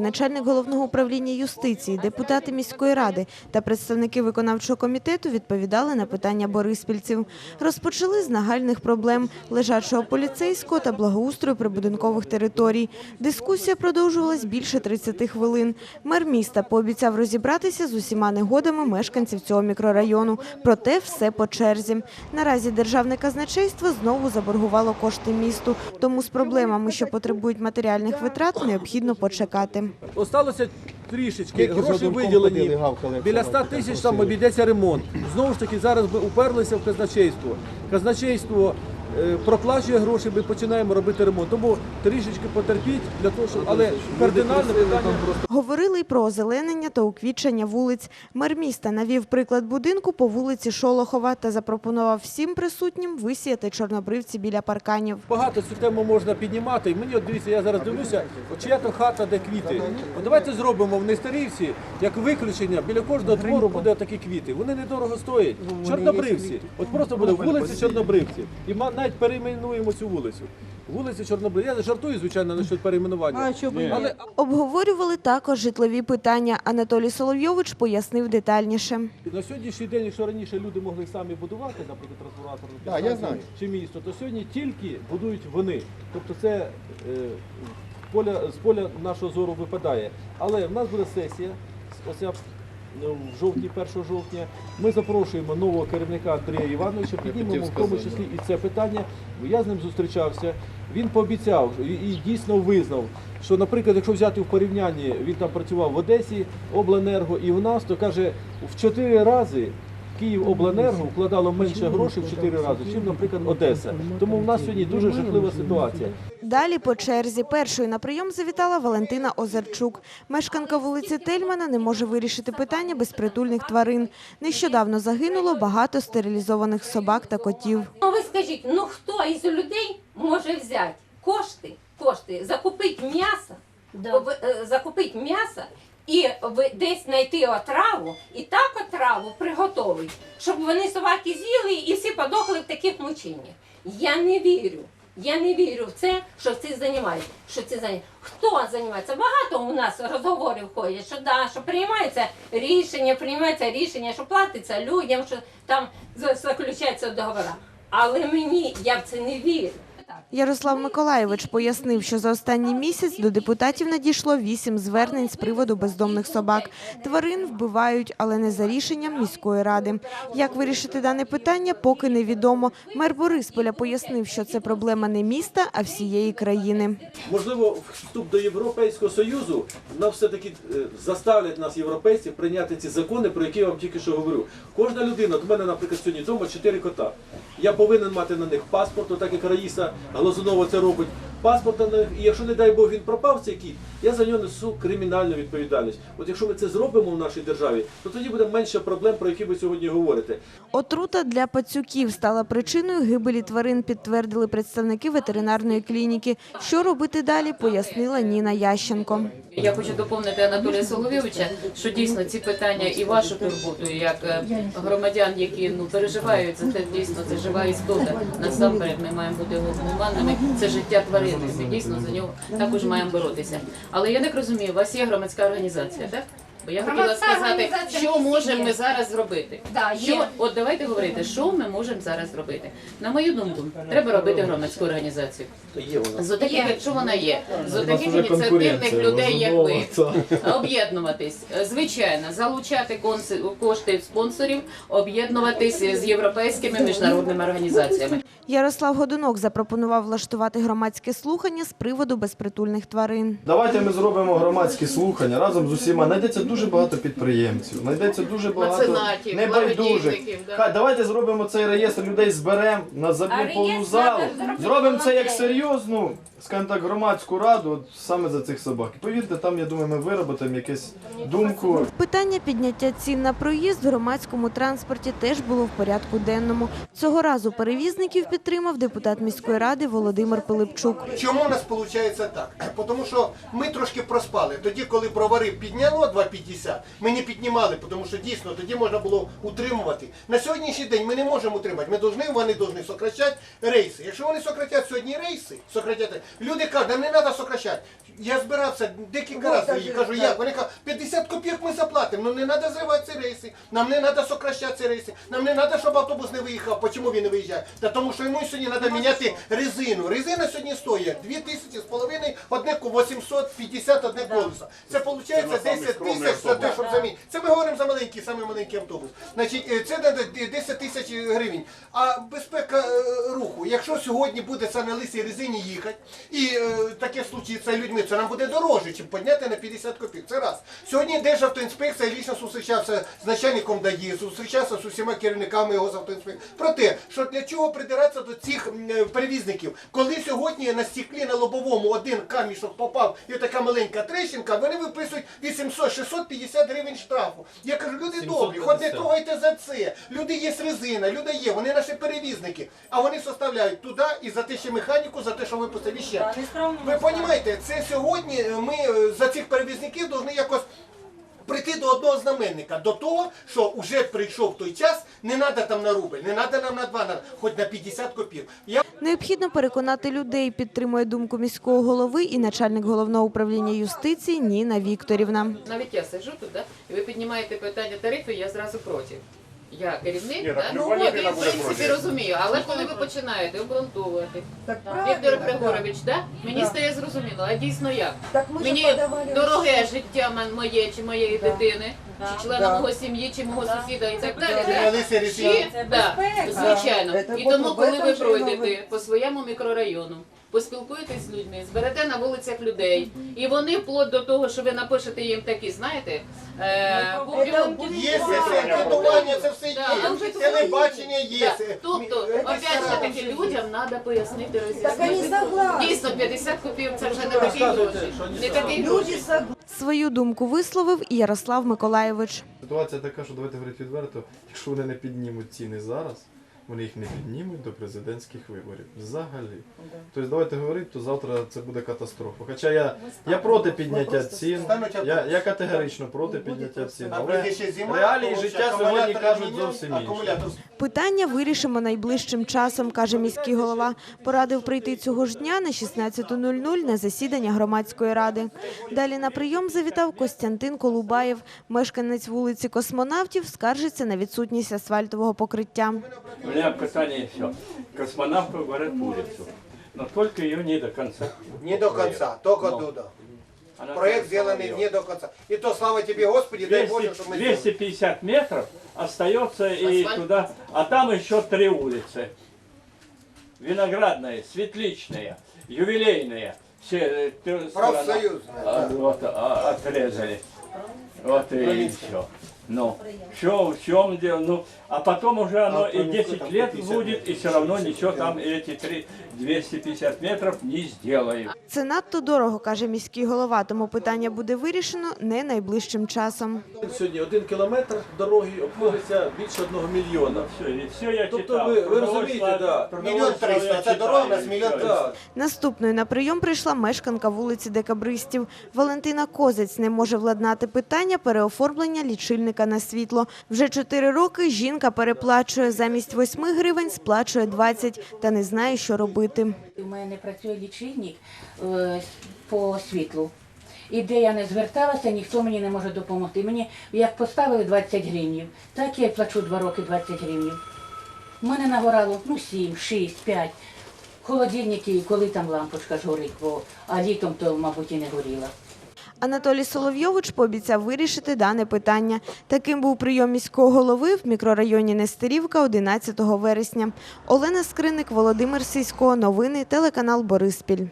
Начальник головного управління юстиції, депутати міської ради та представники виконавчого комітету відповідали на питання бориспільців. Розпочали з нагальних проблем лежачого поліцейського та благоустрою прибудинкових територій. Дискусія продовжувалась більше 30 хвилин. Мер міста пообіцяв розібратися з усіма негодами мешканців цього мікрорайону. Проте все по черзі. Наразі державне казначейство знову заборгувало кошти місту, тому з проблемами, що потребують матеріальних витрат, необхідно почекати. Осталося трішечки, Скільки гроші виділені. гавкали, Біля 100 як тисяч там просили? обійдеться ремонт. Знову ж таки, зараз ми уперлися в казначейство. Казначейство проплачує гроші, ми починаємо робити ремонт. Тому трішечки потерпіть для того, щоб але кардинальне питання Говорили й про озеленення та уквітчення вулиць. Мер міста навів приклад будинку по вулиці Шолохова та запропонував всім присутнім висіяти чорнобривці біля парканів. Багато цю тему можна піднімати. І мені от дивіться, я зараз дивлюся, чия то хата, де квіти. От давайте зробимо в Нестерівці, як виключення, біля кожного двору буде такі квіти. Вони недорого стоять. Чорнобривці. От просто буде вулиця Чорнобривці. І навіть перейменуємо цю вулицю. Вулиця Чорнобривці. Я жартую, звичайно, насчет перейменування. Але Обговорювали також житлові питання. Анатолій Соловйович пояснив детальніше. на сьогоднішній день, якщо раніше люди могли самі будувати, наприклад, трансформаторну Так, я знаю. чи місто, то сьогодні тільки будують вони. Тобто це е, з поля з поля нашого зору випадає. Але в нас буде сесія, оця ну, в жовтні, 1 жовтня. Ми запрошуємо нового керівника Андрія Івановича, піднімемо в тому числі і це питання. Я з ним зустрічався. Він пообіцяв і, і дійсно визнав, що, наприклад, якщо взяти в порівнянні, він там працював в Одесі, обленерго і в нас, то каже, в чотири рази Київобленерго вкладало менше грошей в чотири рази, ніж, наприклад, Одеса. Тому в нас сьогодні дуже жахлива ситуація. Далі по черзі першою на прийом завітала Валентина Озерчук. Мешканка вулиці Тельмана не може вирішити питання безпритульних тварин. Нещодавно загинуло багато стерилізованих собак та котів. Ну ви скажіть, ну хто із людей може взяти кошти, кошти, закупити м'ясо, в- е, закупити м'ясо і десь знайти отраву, і так отраву приготовить, щоб вони собаки з'їли і всі подохли в таких мученнях. Я не вірю. Я не вірю в це, що ці займаються. Що ці займаються. Хто займається? Багато у нас розговорів ходять, що да, що приймається рішення, приймається рішення, що платиться людям, що там за- заключаються договори. Але мені я в це не вірю. Ярослав Миколаєвич пояснив, що за останній місяць до депутатів надійшло вісім звернень з приводу бездомних собак. Тварин вбивають, але не за рішенням міської ради. Як вирішити дане питання, поки невідомо. Мер Борисполя пояснив, що це проблема не міста, а всієї країни. Можливо, вступ до Європейського Союзу нам все-таки е, заставлять нас, європейців, прийняти ці закони, про які я вам тільки що говорю. Кожна людина, у мене, наприклад, сьогодні вдома чотири кота. Я повинен мати на них паспорт, отак як Раїса Глазунова це робить. Паспорт на і якщо, не дай Бог, він пропав цей кіт, я за нього несу кримінальну відповідальність. От якщо ми це зробимо в нашій державі, то тоді буде менше проблем, про які ви сьогодні говорите. Отрута для пацюків стала причиною гибелі тварин, підтвердили представники ветеринарної клініки. Що робити далі, пояснила Ніна Ященко. Я хочу доповнити Анатолія Соловйовича, що дійсно ці питання і вашу турботу, як е, громадян, які ну переживають за те, дійсно це жива істота. Насамперед ми маємо бути гуманними. Це життя тварини. Ми дійсно за нього також маємо боротися. Але я так розумію, у вас є громадська організація, так? Бо я хотіла Громадська сказати, організація що можемо є. ми зараз зробити. Да, Що от давайте говорити, що ми можемо зараз зробити. На мою думку, треба робити громадську організацію. Є вона. З таких, Є. якщо вона є, з нас таких ініціативних людей, як ви, об'єднуватись. Звичайно, залучати конси- кошти спонсорів, об'єднуватись з європейськими міжнародними організаціями. Ярослав Годунок запропонував влаштувати громадське слухання з приводу безпритульних тварин. Давайте ми зробимо громадські слухання разом з усіма. Знайдеться дуже багато підприємців, знайдеться дуже багато Меценатів, небайдужих. благодійників, да. Хай давайте зробимо цей реєстр людей, зберемо на А заб'ємо повну залу. треба зробити Зробимо це як волонтерів. серйозну, скажімо так, громадську раду от саме за цих собак. І повірте, там я думаю, ми виробимо якусь думку. Питання підняття цін на проїзд в громадському транспорті теж було в порядку денному. Цього разу перевізників підтримав депутат міської ради Володимир Пилипчук. Чому у нас виходить так? Тому що ми трошки проспали. Тоді, коли бровари підняло 2,50, 50. Ми не піднімали, тому що дійсно тоді можна було утримувати. На сьогоднішній день ми не можемо утримати. Ми повинні, вони повинні сокращати рейси. Якщо вони сократять сьогодні рейси, сократять, люди кажуть, нам не треба сокращати. Я збирався декілька разів і кажу, як? Вони кажуть, 50 копійок ми заплатимо, ну не треба зривати ці рейси, нам не треба сокращати ці рейси, нам не треба, щоб автобус не виїхав. Чому він не виїжджає? Та тому що йому сьогодні треба міняти резину. Резина сьогодні стоїть 2 тисячі з половиною, одне ко- 850 одне колесо. Це виходить 10 тисяч за те, щоб замінити. Це ми говоримо за маленький, саме маленький автобус. Значить, е, це треба 10 тисяч гривень. А безпека е, руху, якщо сьогодні буде це на лисій резині їхати, і е, таке случиться з людьми, це нам буде дорожче, чим підняти на 50 копійок. Це раз. Сьогодні Державтоінспекція лічно зустрічався з начальником ДАІ, зустрічався з усіма керівниками його з автоінспекції. Про те, що для чого придиратися до цих е, перевізників, коли сьогодні на стеклі на лобовому один камішок попав і така маленька трещинка, вони виписують 800-650 гривень штрафу. Я кажу, люди добрі, хоч не трогайте за це. Люди є резина, люди є, вони наші перевізники, а вони составляють туди і за те що механіку, за те, що випустили ще. Ви розумієте, це сьогодні ми е, за цих перевізників повинні якось прийти до одного знаменника, до того, що вже прийшов той час, не треба там на рубль, не треба нам на два, на, хоч на 50 копів. Я Необхідно переконати людей, підтримує думку міського голови і начальник головного управління юстиції Ніна Вікторівна. Навіть я сиджу тут, да, і ви піднімаєте питання тарифів, я зразу проти. Я керівник, Ні, да? так ну, Люба от, Ніна в буде принципі проти. розумію. Але коли ви починаєте обґрунтовувати, Так Віктор правильно, Григорович, да? мені Да. стає зрозуміло, а дійсно як? Так ми ж Мені подавали дороге життя м- моє чи моєї Да. дитини, чи члена Да. мого сім'ї, чи мого сусіда і так далі. Чи, да, звичайно. І тому, коли ви пройдете по своєму мікрорайону, поспілкуєтесь з людьми, зберете на вулицях людей, і вони вплоть до того, що ви напишете їм такі, знаєте, е, публіку- Є це кредитування, це все Да, є. Телебачення є. Да. Тобто, опять же таки, людям треба пояснити, Так роз'яснити. Дійсно, 50 копійок це вже не такі гроші. не Не такі Люди согласны. Свою думку висловив і Ярослав Миколаєвич. Ситуація така, що давайте говорити відверто, якщо вони не піднімуть ціни зараз, вони їх не піднімуть до президентських виборів. Взагалі. Тобто давайте говорити, то завтра це буде катастрофа. Хоча я, я проти підняття цін, я, я категорично проти підняття цін. Але реалії життя сьогодні кажуть зовсім інші. акумулятор Питання вирішимо найближчим часом, каже міський голова. Порадив прийти цього ж дня на 16.00 на засідання громадської ради. Далі на прийом завітав Костянтин Колубаєв. Мешканець вулиці Космонавтів скаржиться на відсутність асфальтового покриття. Меня питание все. Космонавты говорят улицу, но только ее не до конца. Не до конца, только Ну. туда. Она Проект сделанный не до конца. И то, слава тебе, Господи, дай 200 Боже, чтобы мы сделали. 250 метров остается и Асфальт. туда, а там еще три улицы. Виноградная, Светличная, Ювелейная. Все э. Профсоюзная, А, да. вот, а, отрезали. Вот и все. Ну, что, в чем дело? Ну, а потом уже оно А и там 10 лет 50 будет, и все равно ничего там эти три 250 метров не сделают. Це надто дорого, каже міський голова, тому питання буде вирішено не найближчим часом. Сьогодні один кілометр дороги обходиться більше одного мільйона. Все, и все я Тобто читал. ви- ви розумієте, да. Мільйон триста, це дорога у нас мільйон триста. Наступною на прийом прийшла мешканка вулиці Декабристів. Валентина Козець не може владнати питання переоформлення лічильника на світло. Вже чотири роки жінка переплачує замість 8 гривень, сплачує 20 та не знає, що робити. У мене працює лічильник е, по світлу. І де я не зверталася, ніхто мені не може допомогти. Мені як поставили 20 гривнів, так я плачу 2 роки 20 гривнів. У мене нагорало ну 7, 6, 5. Холодильники, коли там лампочка ж горить, бо, а літом то, мабуть, і не горіла. Анатолій Соловйович пообіцяв вирішити дане питання. Таким був прийом міського голови в мікрорайоні Нестерівка 11 вересня. Олена Скриник, Володимир Сісько, Новини телеканал Бориспіль.